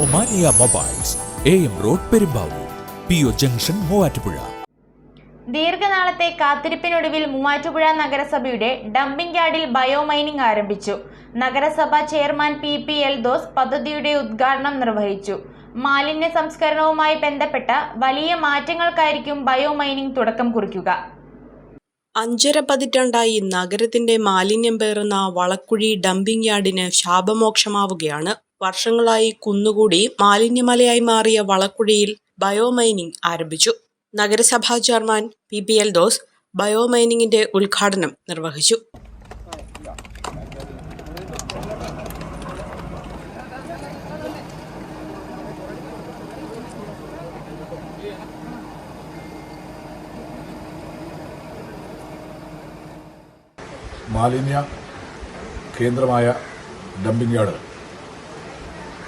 Omania mobiles A M road Perumbavoor P O junction Muvattupuzha. ദീർഘനാളത്തെ കാത്തിരിപ്പിനൊടുവിൽ മൂവാറ്റുപുഴ നഗരസഭയുടെ dumping യാർഡിൽ bio biomining ആരംഭിച്ചു. നഗരസഭ ചെയർമാൻ പി പി എൽദോസ് പദ്ധതിയുടെ ഉദ്ഘാടനം നിർവഹിച്ചു. മാലിന്യ സംസ്കരണവുമായി ബന്ധപ്പെട്ട വലിയ മാറ്റങ്ങൾക്കായിരിക്കും ബയോമൈനിംഗ് തുടക്കം കുറിക്കുക. അഞ്ചര പതിറ്റാണ്ടായി നഗരത്തിന്റെ മാലിന്യം പേറുന്ന വളക്കുഴി ഡംപിംഗ് യാർഡിന് ശാപമോക്ഷമാവുകയാണ് വർഷങ്ങളായി കുന്നുകൂടി മാലിന്യമലയായി മാറിയ വളക്കുഴിയിൽ ബയോമൈനിംഗ് ആരംഭിച്ചു. നഗരസഭാ chairman P P L Doss ബയോമൈനിങ്ങിന്റെ ഉദ്ഘാടനം നിർവഹിച്ചു. മാലിന്യ കേന്ദ്രമായ ഡംപിംഗ് യാർഡ്.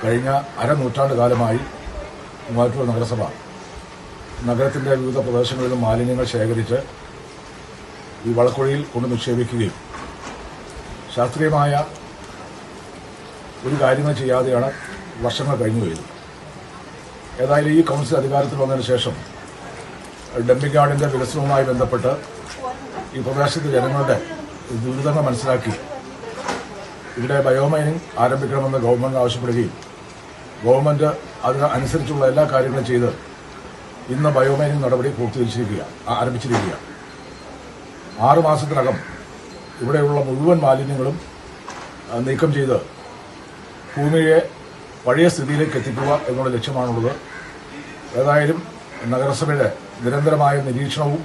കഴിഞ്ഞ അരനൂറ്റാണ്ട് കാലമായി മൂവാറ്റുപുഴ നഗരസഭ നഗരത്തിന്റെ വിവിധ പ്രദേശങ്ങളിലും മാലിന്യങ്ങൾ ശേഖരിച്ച് ഈ വളക്കുഴിയിൽ കൊണ്ട് നിക്ഷേപിക്കുകയും ശാസ്ത്രീയമായ ഒരു കാര്യങ്ങൾ ചെയ്യാതെയാണ് വർഷങ്ങൾ കഴിഞ്ഞു പോയത്. ഏതായാലും ഈ കൗൺസിൽ അധികാരത്തിൽ വന്നതിന് ശേഷം ഡംപിംഗ് യാർഡിന്റെ വികസനവുമായി ബന്ധപ്പെട്ട് ഈ പ്രദേശത്തെ ജനങ്ങളുടെ ദുരിതങ്ങൾ മനസ്സിലാക്കി. ഇവിടെ ബയോമൈനിങ് ആരംഭിക്കണമെന്ന് ഗവൺമെന്റ് ആവശ്യപ്പെടുകയും ഗവൺമെന്റ് അതിന് അനുസരിച്ചുള്ള എല്ലാ കാര്യങ്ങളും ചെയ്ത് ഇന്ന് ബയോമൈനിങ് നടപടി പൂർത്തീകരിച്ചിരിക്കുക ആരംഭിച്ചിരിക്കുക ആറു മാസത്തിനകം ഇവിടെയുള്ള മുഴുവൻ മാലിന്യങ്ങളും നീക്കം ചെയ്ത് ഭൂമിയെ പഴയ സ്ഥിതിയിലേക്ക് എത്തിക്കുക എന്നുള്ള ലക്ഷ്യമാണുള്ളത്. ഏതായാലും നഗരസഭയുടെ നിരന്തരമായ നിരീക്ഷണവും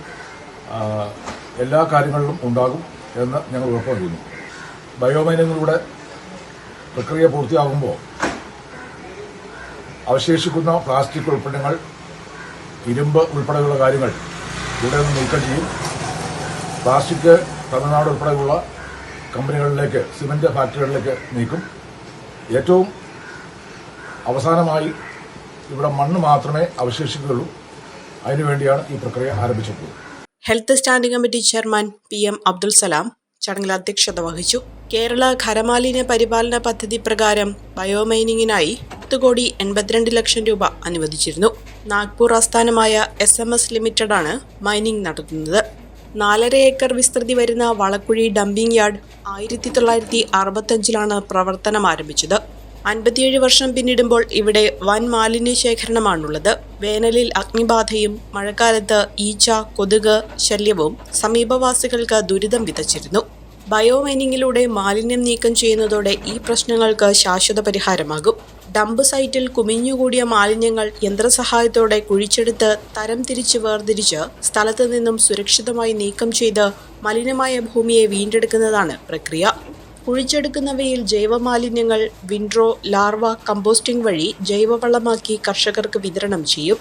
എല്ലാ കാര്യങ്ങളിലും ഉണ്ടാകും എന്ന് ഞങ്ങൾ ഉറപ്പു നൽകുന്നു ബയോമൈനിങ്ങിലൂടെ പ്രക്രിയ പൂർത്തിയാകുമ്പോൾ അവശേഷിക്കുന്ന പ്ലാസ്റ്റിക് ഉൽപ്പന്നങ്ങൾ ഇരുമ്പ് ഉൾപ്പെടെയുള്ള കാര്യങ്ങൾ ഇവിടെ നിന്ന് നീക്കം ചെയ്യും. പ്ലാസ്റ്റിക് തമിഴ്നാട് ഉൾപ്പെടെയുള്ള കമ്പനികളിലേക്ക് സിമന്റ് ഫാക്ടറികളിലേക്ക് നീക്കും. ഏറ്റവും അവസാനമായി ഇവിടെ മണ്ണ് മാത്രമേ അവശേഷിക്കുകയുള്ളൂ. അതിനുവേണ്ടിയാണ് ഈ പ്രക്രിയ ആരംഭിച്ചിട്ടുള്ളത്. Health standing committee chairman P M Abdul Salam ചടങ്ങിൽ അധ്യക്ഷത വഹിച്ചു. കേരള ഖരമാലിന്യ പരിപാലന പദ്ധതി പ്രകാരം ബയോമൈനിങ്ങിനായി പത്ത് കോടി എൺപത്തിരണ്ട് ലക്ഷം രൂപ അനുവദിച്ചിരുന്നു. നാഗ്പൂർ ആസ്ഥാനമായ എസ് എം എസ് ലിമിറ്റഡാണ് മൈനിങ് നടത്തുന്നത്. നാലര ഏക്കർ വിസ്തൃതി വരുന്ന വളക്കുഴി ഡംപിംഗ് യാർഡ് ആയിരത്തി തൊള്ളായിരത്തി അറുപത്തഞ്ചിലാണ് പ്രവർത്തനം ആരംഭിച്ചത്. അൻപത്തിയേഴ് വർഷം പിന്നിടുമ്പോൾ ഇവിടെ വൻ മാലിന്യ ശേഖരണമാണുള്ളത്. വേനലിൽ അഗ്നിബാധയും മഴക്കാലത്ത് ഈച്ച കൊതുക് ശല്യവും സമീപവാസികൾക്ക് ദുരിതം വിതച്ചിരുന്നു. ബയോമൈനിങ്ങിലൂടെ മാലിന്യം നീക്കം ചെയ്യുന്നതോടെ ഈ പ്രശ്നങ്ങൾക്ക് ശാശ്വത പരിഹാരമാകും. ഡംപ് സൈറ്റിൽ കുമിഞ്ഞുകൂടിയ മാലിന്യങ്ങൾ യന്ത്രസഹായത്തോടെ കുഴിച്ചെടുത്ത് തരം തിരിച്ച് വേർതിരിച്ച് സ്ഥലത്ത് നിന്നും സുരക്ഷിതമായി നീക്കം ചെയ്ത് മലിനമായ ഭൂമിയെ വീണ്ടെടുക്കുന്നതാണ് പ്രക്രിയ. കുഴിച്ചെടുക്കുന്നവയിൽ ജൈവമാലിന്യങ്ങൾ വിൻഡ്രോ ലാർവ കമ്പോസ്റ്റിംഗ് വഴി ജൈവവളമാക്കി കർഷകർക്ക് വിതരണം ചെയ്യും.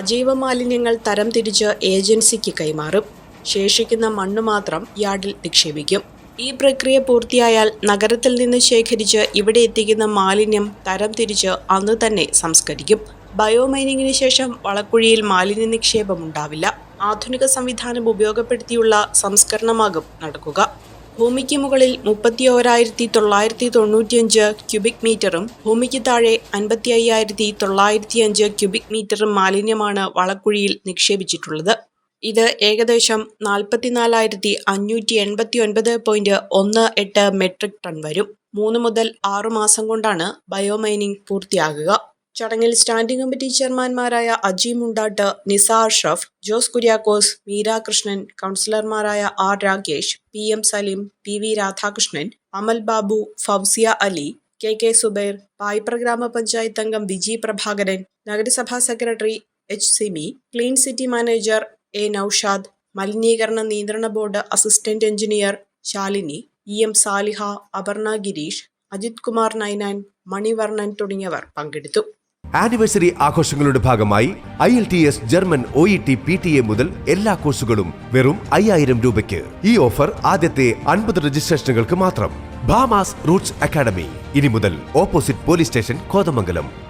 അജൈവ മാലിന്യങ്ങൾ തരം തിരിച്ച് ഏജൻസിക്ക് കൈമാറും. ശേഷിക്കുന്ന മണ്ണ് മാത്രം യാർഡിൽ നിക്ഷേപിക്കും. ഈ പ്രക്രിയ പൂർത്തിയായാൽ നഗരത്തിൽ നിന്ന് ശേഖരിച്ച് ഇവിടെ എത്തിക്കുന്ന മാലിന്യം തരം തിരിച്ച് അന്ന് തന്നെ സംസ്കരിക്കും. ബയോമൈനിങ്ങിന് ശേഷം വളക്കുഴിയിൽ മാലിന്യ നിക്ഷേപം ഉണ്ടാവില്ല ആധുനിക സംവിധാനം ഉപയോഗപ്പെടുത്തിയുള്ള സംസ്കരണമാകും നടക്കുക. ഭൂമിക്ക് മുകളിൽ മുപ്പത്തി ഓരായിരത്തി തൊള്ളായിരത്തി തൊണ്ണൂറ്റിയഞ്ച് ക്യൂബിക് മീറ്ററും ഭൂമിക്ക് താഴെ അൻപത്തി അയ്യായിരത്തി തൊള്ളായിരത്തി അഞ്ച് ക്യൂബിക് മീറ്ററും മാലിന്യമാണ് വളക്കുഴിയിൽ നിക്ഷേപിച്ചിട്ടുള്ളത്. ഇത് ഏകദേശം നാൽപ്പത്തിനാലായിരത്തി അഞ്ഞൂറ്റി എൺപത്തി ഒൻപത് പോയിന്റ് ഒന്ന് എട്ട് മെട്രിക് ടൺ വരും. മൂന്ന് മുതൽ ആറു മാസം കൊണ്ടാണ് ബയോമൈനിങ് പൂർത്തിയാകുക. ചടങ്ങിൽ സ്റ്റാൻഡിംഗ് കമ്മിറ്റി ചെയർമാൻമാരായ അജി മുണ്ടാട്ട് നിസാ അഷ്റഫ് ജോസ് കുര്യാക്കോസ് മീരാ കൃഷ്ണൻ കൗൺസിലർമാരായ R Rakesh P M Saleem P V Radhakrishnan Amal Babu Fousiya Ali K K Subair Payipra ഗ്രാമപഞ്ചായത്ത് അംഗം വിജി പ്രഭാകരൻ നഗരസഭാ secretary H Simi clean city manager A Noushad മലിനീകരണ നിയന്ത്രണ board assistant engineer Shalini E M Saliha Aparna Girish Ajith Kumar Ninan Manivarnan തുടങ്ങിയവർ പങ്കെടുത്തു. Anniversary ആഘോഷങ്ങളുടെ ഭാഗമായി I L T S German O E T P T A മുതൽ എല്ലാ കോഴ്സുകളും വെറും അയ്യായിരം രൂപയ്ക്ക്. ഈ ഓഫർ ആദ്യത്തെ അൻപത് രജിസ്ട്രേഷനുകൾക്ക് മാത്രം. Bhamas Roots Academy. ഇനി മുതൽ ഓപ്പോസിറ്റ് പോലീസ് സ്റ്റേഷൻ കോതമംഗലം.